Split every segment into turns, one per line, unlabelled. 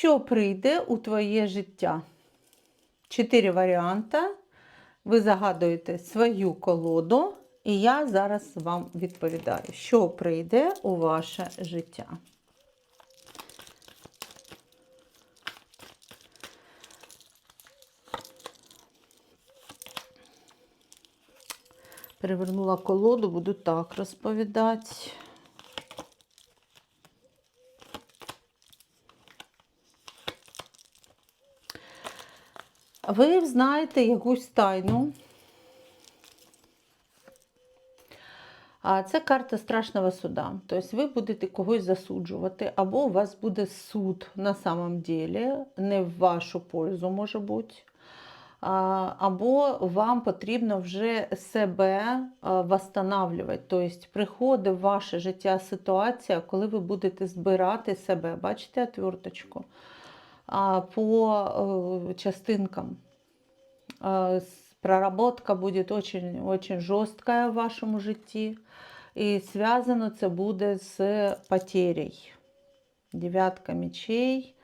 що прийде у твоє життя? Чотири варіанти. Ви загадуєте свою колоду, і я зараз вам відповідаю, що прийде у ваше життя. Перевернула колоду, буду так розповідати. Ви знаєте якусь тайну. А це карта страшного суда. Тобто ви будете когось засуджувати, або у вас буде суд на самом деле, не в вашу пользу може бути. Або вам потрібно вже себе а. Тобто приходить в ваше життя ситуація, коли ви будете збирати себе, бачите отверточку, по е, частинкам. А, с- Проработка буде очень, очень жорстка в вашому житті. І зв'язано це буде з потерей. Дев'ятка мечей.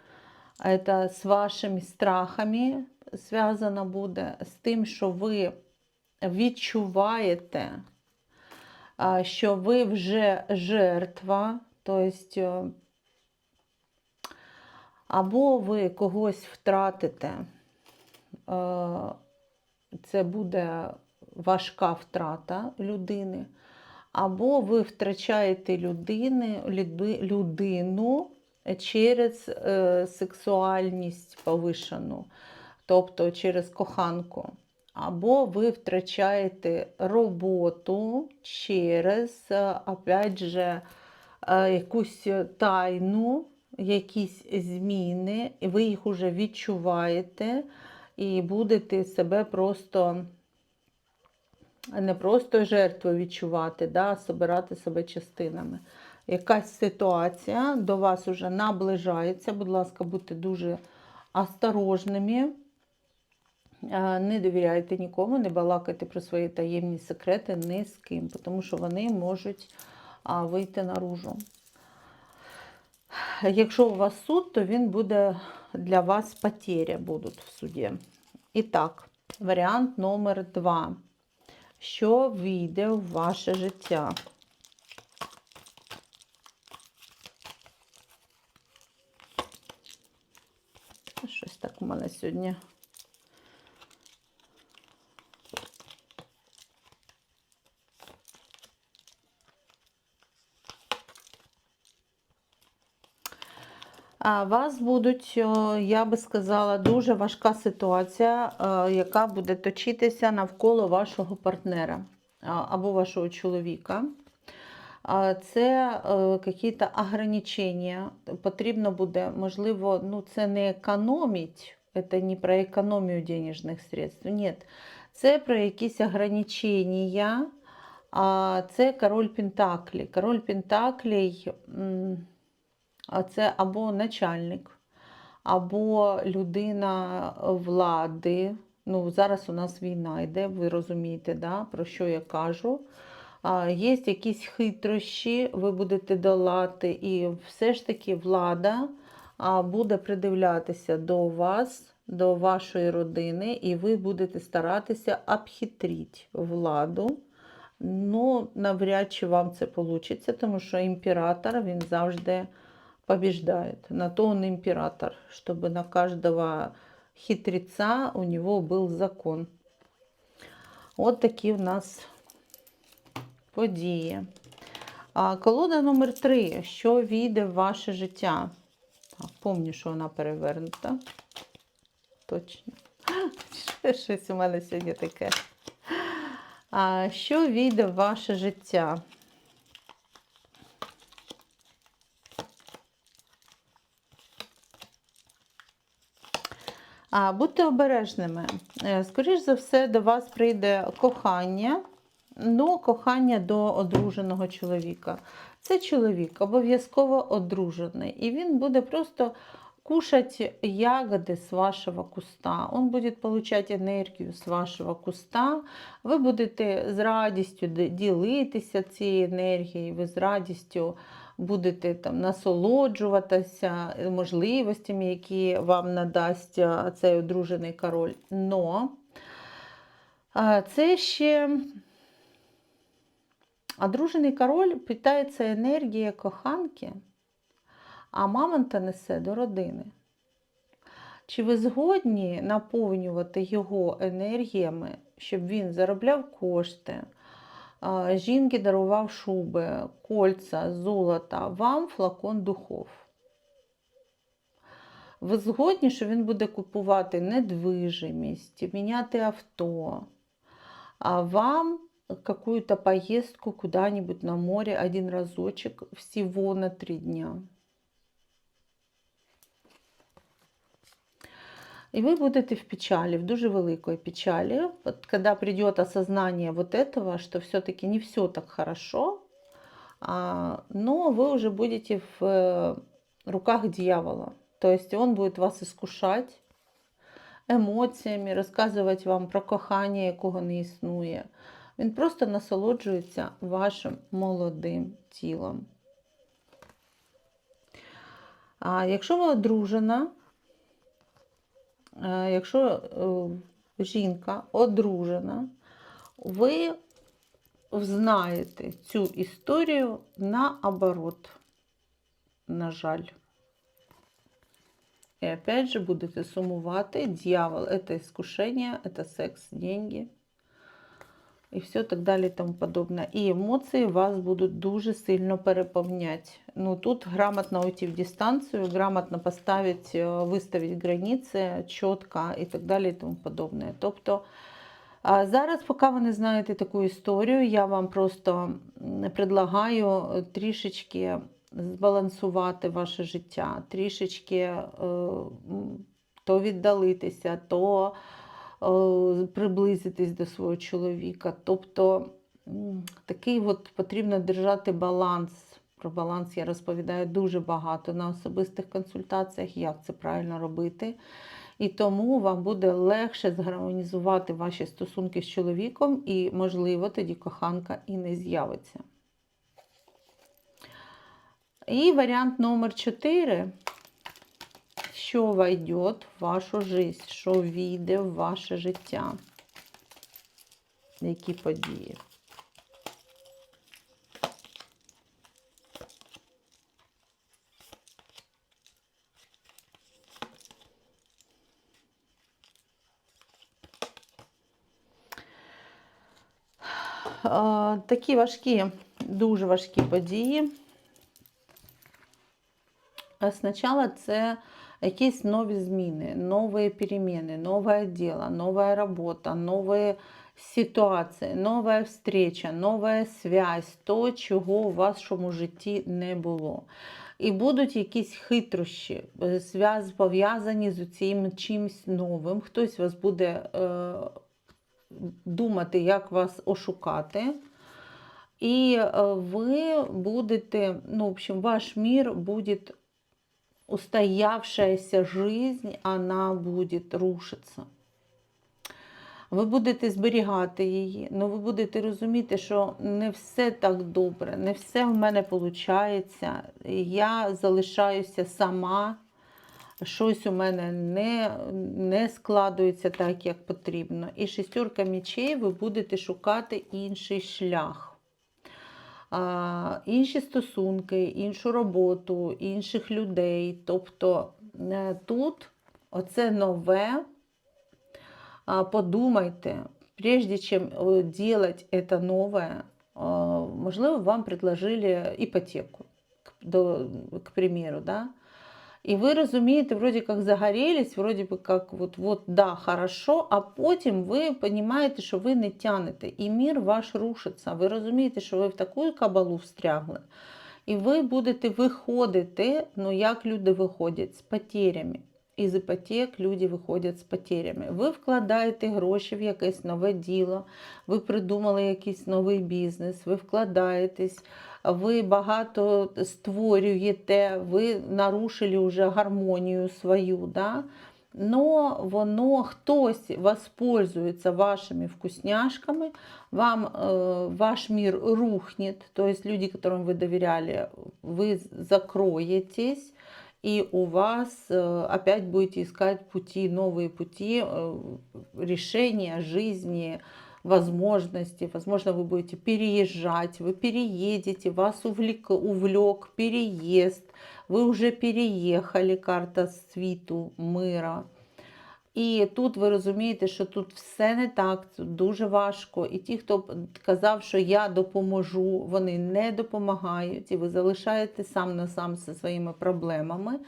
Це з вашими страхами зв'язано буде з тим, що ви відчуваєте, а, що ви вже жертва, тобто, або ви когось втратите. Е, Це буде важка втрата людини, або ви втрачаєте людини, людину через е, сексуальність повишену, тобто через коханку. Або ви втрачаєте роботу через, е, опять же, якусь тайну, якісь зміни, і ви їх уже відчуваєте, і будете себе просто не просто жертвою відчувати, да, а собирати себе частинами. Якась ситуація до вас вже наближається. Будь ласка, будьте дуже осторожними. Е, Не довіряйте нікому, не балакайте про свої таємні секрети ні з ким, тому що вони можуть вийти наружу. Якщо у вас суд, то він буде для вас потеря будуть в суді. І так, варіант номер два. Що війде в ваше життя? Щось так у мене сьогодні. Вас будуть, я би сказала, дуже важка ситуація, е, яка буде точитися навколо вашого партнера або вашого чоловіка. Це е, якісь ограничення. Потрібно буде, можливо, ну це не економить, це не про економію денежних средств. Ні, це про якісь ограничення. А це король Пентаклі. Король Пентаклей. Це або начальник, або людина влади. Ну, зараз у нас війна йде, ви розумієте, да, про що я кажу. Є якісь хитрощі, ви будете долати, і все ж таки влада буде придивлятися до вас, до вашої родини, і ви будете старатися обхитрити владу. Ну, навряд чи вам це вийде, тому що імператор він завжди побеждает. На то он император, чтобы на каждого хитреца у него был закон. От такі у нас події. А колода номер 3. Що війде в ваше життя? Так, Помню, що вона перевернута. Точно. Щось у мене сьогодні таке. А, що війде в ваше життя? А, Будьте обережними. Е, Скоріш за все, до вас прийде кохання, ну, кохання до одруженого чоловіка. Це чоловік обов'язково одружений, і він буде просто кушать ягоды с вашего куста. Он будет получать енергію з вашого куста. Ви будете з радістю ділитися цією енергією, ви з радістю будете там насолоджуватися можливостями, які вам надасть цей одружений король. Но це ще одружений король питається енергія коханки, а мамонта несе до родини. Чи ви згодні наповнювати його енергіями, щоб він заробляв кошти, жінки дарував шуби, кольца, золота, вам флакон духов? Ви згодні, що він буде купувати недвижимість, міняти авто, а вам какую-то поездку куда-нибудь на море один разочек всего на три дня. И вы будете в печали, в дуже великой печали, вот когда придет осознание вот этого, что все-таки не все так хорошо, а, но вы уже будете в э, руках дьявола. То есть он будет вас искушать емоціями, розказувати вам про кохання, якого не існує. Він просто насолоджується вашим молодим тілом. А якщо ви одружена, е, якщо е, жінка одружена, ви знаєте цю історію наоборот, на жаль. И опять же будете сумувати Дьявол – это искушение, это секс, деньги. І все так далі тому подобне. І емоції вас будуть дуже сильно переповняти. Ну, тут грамотно уйти в дистанцію, грамотно поставити, е, виставити границі чітко і так далі тому подобне. Тобто зараз, поки ви не знаєте таку історію, я вам просто предлагаю трішечки збалансувати ваше життя, трішечки е, то віддалитися, то приблизитись до свого чоловіка. Тобто такий от потрібно держати баланс. Про баланс я розповідаю дуже багато на особистих консультаціях, як це правильно робити. І тому вам буде легше згармонізувати ваші стосунки з чоловіком, і, можливо, тоді коханка і не з'явиться. І варіант номер 4. Що войде в вашу життя, що війде в ваше життя? Які події? Такі важкі, дуже важкі події. Спочатку це якісь нові зміни, нові переміни, нове діло, нова робота, нові ситуації, нова встреча, нова связь, то, чого у вашому житті не було. І будуть якісь хитрощі, е, пов'язані з цим чимось новим. Хтось вас буде е, думати, як вас ошукати. І е, ви будете, ну, в общем, ваш мир будет устоявшаяся жизнь, она будет рушиться. Ви будете зберігати її, але ви будете розуміти, що не все так добре, не все в мене виходить. Я залишаюся сама, щось у мене не, не складується так, як потрібно. І шестерка мечей ви будете шукати інший шлях інші стосунки, іншу роботу, інших людей. Тобто е, тут оце нове. Подумайте, прежде чем делать это новое, можливо, вам предложили ипотеку, к примеру, да? І ви розумієте, вроді як загорілись, вроді би як вот, вот, да, хорошо, а потім ви розумієте, що ви не тянете, і мір ваш рушиться. Ви розумієте, що ви в таку кабалу встрягли. І ви будете виходити, ну як люди виходять з потерями Із іпотек люди виходять з потерями. Ви вкладаєте гроші в якесь нове діло, ви придумали якийсь новий бізнес, ви вкладаєтесь, ви багато створюєте, ви нарушили вже гармонію свою. Да? но воно хтось воспользуется вашими вкусняшками, вам э, ваш мир рухнет, то есть люди, которым вы доверяли, вы закроетесь, и у вас э, опять будете искать пути, новые пути э, решения жизни, возможности. Возможно, вы будете переезжать, вы переедете, вас увлек, увлек переезд, ви вже переїхали, карта світу, мира. І тут ви розумієте, що тут все не так, тут дуже важко. І ті, хто казав, що я допоможу, вони не допомагають, і ви залишаєте сам на сам зі своїми проблемами.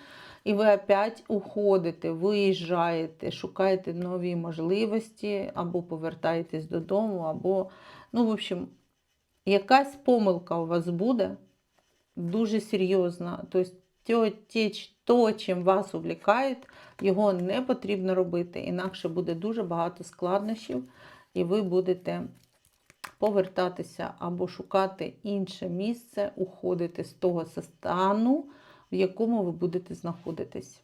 І ви опять уходите, виїжджаєте, шукаєте нові можливості, або повертаєтесь додому, або, ну, в общем, якась помилка у вас буде дуже серйозна. Тобто, те, то, чим вас увлікають, його не потрібно робити, інакше буде дуже багато складнощів, і ви будете повертатися або шукати інше місце, уходити з того стану, в якому ви будете знаходитись.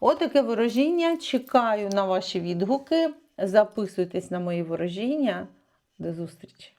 Отаке ворожіння. Чекаю на ваші відгуки. Записуйтесь на мої ворожіння. До зустрічі!